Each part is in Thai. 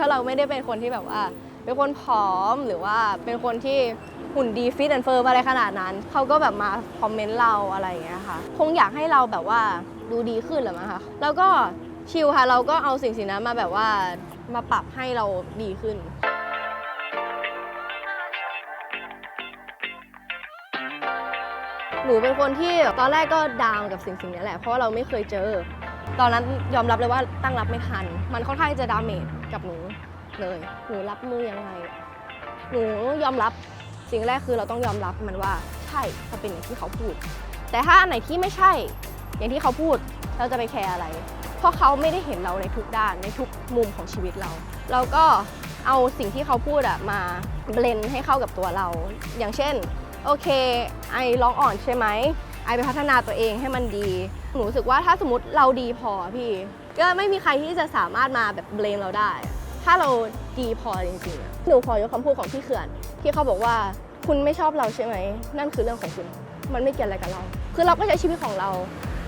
ถ้าเราไม่ได้เป็นคนที่แบบว่า เป็นคนผอมหรือว่าเป็นคนที่หุ่นดีฟิตแอนเฟิร์มอะไรขนาดนั้น เขาก็แบบมาคอมเมนต์เราอะไรอย่างเงี้ยค่ะ คงอยากให้เราแบบว่าดูดีขึ้นหรือมั้งคะแล้วก็ชิลค่ะ เราก็เอาสิ่งสิ่งนั้นมาแบบว่ามาปรับให้เราดีขึ้น หนูเป็นคนที่ตอนแรกก็ดาวกับสิ่งสิ่งนี้แหละ เพราะว่าเราไม่เคยเจอ ตอนนั้นยอมรับเลยว่าตั้งรับไม่ทัน มันค่อนข้างจะดาเมจกับหนูเลยหนูรับมือยังไง หนูยอมรับสิ่งแรกคือเราต้องยอมรับมันว่าใช่เขาเป็นอย่างที่เขาพูด แต่ถ้าอันไหนที่ไม่ใช่ อย่างที่เขาพูดเราจะไปแคร์อะไร เพราะเขาไม่ได้เห็นเราในทุกด้านในทุกมุมของชีวิตเรา เราก็เอาสิ่งที่เขาพูดอะมาเบลนให้เข้ากับตัวเรา อย่างเช่นโอเค ไอร้องอ่อนใช่ไหม ไอไปพัฒนาตัวเองให้มันดี หนูรู้สึกว่าถ้าสมมติเราดีพอพี่ ก็ไม่มีใครที่จะสามารถมาแบบเบลมเราได้ ถ้าเราดีพอจริงๆ หนูขอยกคำพูดของพี่เขื่อน ที่เขาบอกว่าคุณไม่ชอบเราใช่ไหม นั่นคือเรื่องของคุณ มันไม่เกี่ยวอะไรกับเรา คือเราก็ใช้ชีวิตของเรา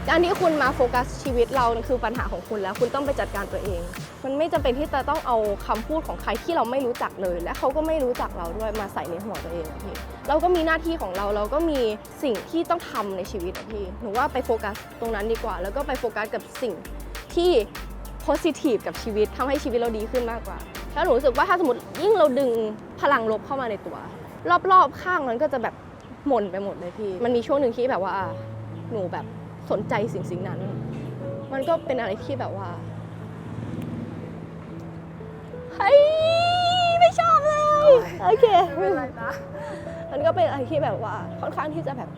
การที่คุณมาโฟกัสชีวิตเราคือปัญหาของคุณแล้ว คุณต้องไปจัดการตัวเอง มันไม่จำเป็นที่จะต้องเอาคำพูดของใครที่เราไม่รู้จักเลย และเขาก็ไม่รู้จักเราด้วยมาใส่ในหัวตัวเองอะพี่เราก็มีหน้าที่ของเราเราก็มีสิ่งที่ต้องทำในชีวิตอะพี่หนูว่าไปโฟกัสตรงนั้นดีกว่า แล้วก็ไปโฟกัสกับสิ่งที่ positive กับชีวิตทำให้ชีวิตเราดีขึ้นมากกว่าแล้วหนูรู้สึกว่าถ้าสมมติยิ่งเราดึงพลังลบเข้ามาในตัว รอบๆข้างนั้นก็จะแบบหม่นไปหมดเลยพี่ มันมีช่วงหนึ่งที่แบบว่าหนูแบบ สนใจสิ่งสิ่งนั้น มันก็เป็นอะไรที่แบบว่าเฮ้ยไม่ชอบเลยโอเคมันก็เป็นอะไรที่แบบว่า ค่อนข้างที่จะแบบ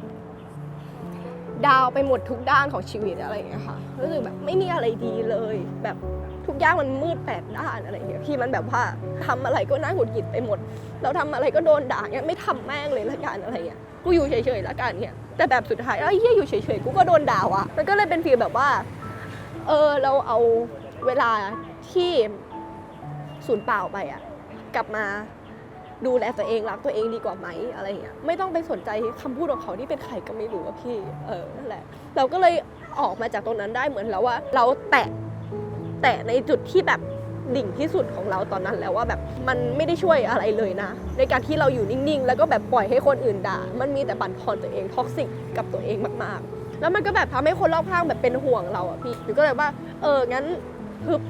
ดาวไปหมดทุกด้านของชีวิตอะไรอย่างเงี้ยค่ะรู้สึกแบบไม่มีอะไรดีเลย แบบทุกอย่างมันมืดแปดด้านอะไรอย่างเงี้ยพี่มันแบบว่าทำอะไรก็น่าหงุดหงิดไปหมด เราทำอะไรก็โดนด่าเงี้ยไม่ทำแม่งเลยละกันอะไรเงี้ยกูอยู่เฉยๆละกันเนี่ยแต่แบบสุดท้ายไอ้ยเหี้ยอยู่เฉยๆ กูก็โดนด่าว่ะ มันก็เลยเป็นฟีลแบบว่า เออเราเอาเวลาที่สูญเปล่าไปอะกลับมาดูแลตัวเองรักตัวเองดีกว่าไหมอะไรอย่างเงี้ยไม่ต้องไปสนใจคำพูดของเขาที่เป็นใครก็ไม่รู้อะพี่เออนั่นแหละ เราก็เลยออกมาจากตรงนั้นได้เหมือนแล้วว่า เราแตะแตะในจุดที่แบบ ดิ่งที่สุดของเราตอนนั้นแล้วว่าแบบมันไม่ได้ช่วยอะไรเลยนะ ในการที่เราอยู่นิ่งๆ แล้วก็แบบปล่อยให้คนอื่นด่า มันมีแต่บั่นทอนตัวเองท็อกซิกกับตัวเองมากๆ แล้วมันก็แบบทำให้คนรอบข้างแบบเป็นห่วงเราอะพี่หนูก็เลยว่า เอองั้นฮึบ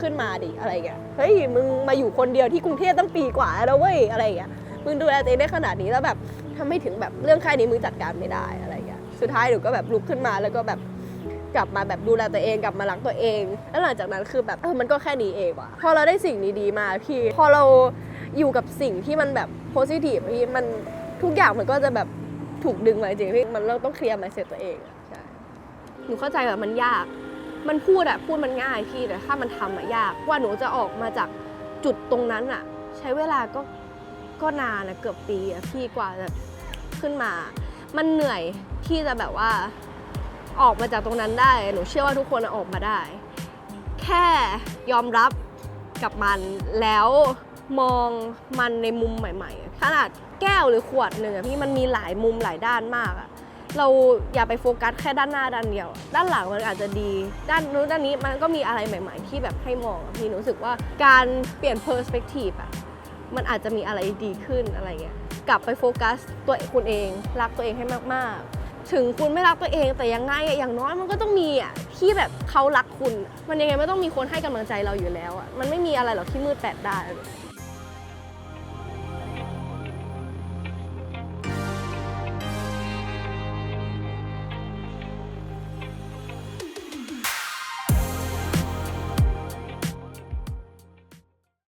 ขึ้นมาดิอะไรอย่างเงี้ยเฮ้ยมึงมาอยู่คนเดียวที่กรุงเทพตั้งปีกว่าแล้วเว้ยอะไรอย่างเงี้ยมึงดูแลตัวเองได้ขนาดนี้แล้วแบบทำไม่ถึงแบบเรื่องแค่นี้มึงจัดการไม่ได้อะไรอย่างเงี้ยสุดท้ายหนูก็แบบลุกขึ้นมาแล้วก็แบบ กลับมาแบบดูแลตัวเองกลับมารักตัวเอง แล้วหลังจากนั้นคือแบบเออมันก็แค่นี้เองว่ะพอเราได้สิ่งดีๆมาพี่พอเราอยู่กับสิ่งที่มันแบบโพสิทีฟพี่มันทุกอย่างมันก็จะแบบถูกดึงมาจริงพี่มันเราต้องเคลียร์มาเสร็จตัวเองอะใช่หนูเข้าใจแบบมันยาก มันพูดอะพูดมันง่ายพี่แต่ถ้ามันทำอะยากว่าหนูจะออกมาจากจุดตรงนั้นอะใช้เวลาก็ก็นานนะเกือบปีอะพี่กว่าจะขึ้นมา มันเหนื่อยที่จะแบบว่า ออกมาจากตรงนั้นได้ หนูเชื่อว่าทุกคนออกมาได้ แค่ยอมรับกับมันแล้วมองมันในมุมใหม่ ๆ ขนาดแก้วหรือขวดหนึ่งอะพี่มันมีหลายมุมหลายด้านมากอะเราอย่าไปโฟกัสแค่ด้านหน้าด้านเดียว ด้านหลังมันอาจจะดี ด้านนู้นด้านนี้มันก็มีอะไรใหม่ ๆ ที่แบบให้มองพี่หนูรู้สึกว่าการเปลี่ยนเพอร์สเปกทีฟอะมันอาจจะมีอะไรดีขึ้นอะไรเงี้ยกลับไปโฟกัสตัวคุณเอง รักตัวเองให้มากๆ ถึงคุณไม่รักตัวเองแต่ยังไงอย่างน้อยมันก็ต้องมีอะที่แบบเขารักคุณ มันยังไงไม่ต้องมีคนให้กำลังใจเราอยู่แล้วอะมันไม่มีอะไรหรอกที่มืดแปดด้าน